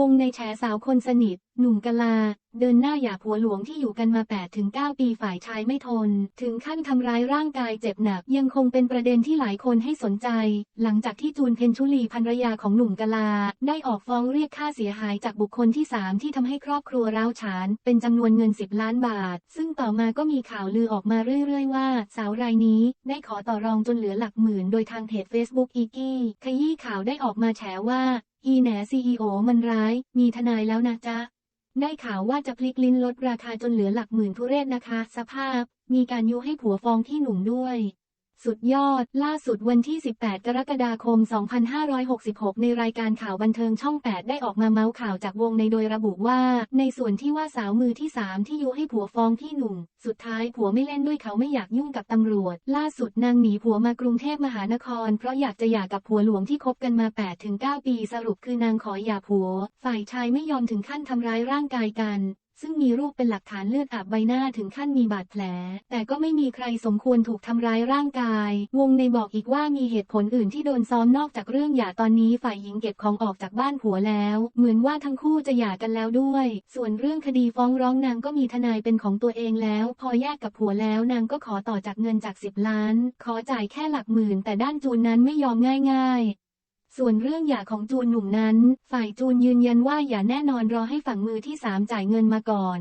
วงในแฉสาวคนสนิท หนุ่มกลา เดินหน้าหย่าผัวหลวงที่อยู่กันมา 8-9 ปีฝ่ายชายไม่ทน ถึงขั้นทำร้ายร่างกายเจ็บหนัก ยังคงเป็นประเด็นที่หลายคนให้สนใจ หลังจากที่จูนเพนชุลีภรรยาของหนุ่มกลา ได้ออกฟ้องเรียกค่าเสียหายจากบุคคลที่ 3 ที่ทำให้ครอบครัวร้าวฉาน เป็นจำนวนเงิน 10 ล้านบาท ซึ่งต่อมาก็มีข่าวลือออกมาเรื่อย ๆ ว่า สาวรายนี้ได้ขอต่อรองจนเหลือหลักหมื่น โดยทางเพจ Facebook อีกี้ขยี้ข่าวได้ออกมาแฉว่า อีแหนซีอีโอมันร้าย มีทนายแล้วนะจ๊ะ ได้ข่าวว่าจะพลิกลิ้นลดราคาจนเหลือหลักหมื่นทุเรศนะคะ สภาพ มีการยุให้ผัวฟ้องที่หนุ่มด้วย สุดยอด ล่าสุดวันที่ 18 กรกฎาคม 2566 ในรายการข่าวบันเทิงช่อง 8 ได้ออกมาเมาส์ข่าวจากวงในโดยระบุว่า ในส่วนที่ว่าสาวมือที่ 3 ที่ยุให้ผัวฟ้องที่หนุ่ม สุดท้ายผัวไม่เล่นด้วยเขาไม่อยากยุ่งกับตำรวจ ล่าสุดนางหนีผัวมากรุงเทพมหานคร เพราะอยากจะหย่ากับผัวหลวงที่คบกันมา 8-9 ปีสรุปคือนางขอหย่าผัว ฝ่ายชายไม่ยอมถึงขั้นทำร้ายร่างกายกัน ซึ่งมีรูปเป็นหลักฐานเลือดอาบใบหน้าถึงขั้นมีบาดแผล แต่ก็ไม่มีใครสมควรถูกทำร้ายร่างกาย วงในบอกอีกว่ามีเหตุผลอื่นที่โดนซ้อมนอกจากเรื่องหย่าตอนนี้ฝ่ายหญิงเก็บของออกจากบ้านผัวแล้ว เหมือนว่าทั้งคู่จะหย่ากันแล้วด้วย ส่วนเรื่องคดีฟ้องร้องนางก็มีทนายเป็นของตัวเองแล้ว พอแยกกับผัวแล้วนางก็ขอต่อจากเงินจาก 10 ล้าน ขอจ่ายแค่หลักหมื่น แต่ด้านจูนนั้นไม่ยอมง่ายๆ ส่วนเรื่องหย่าของจูนหนุ่มนั้น ฝ่ายจูนยืนยันว่าอย่าแน่นอนรอให้ฝั่งมือที่สามจ่ายเงินมาก่อน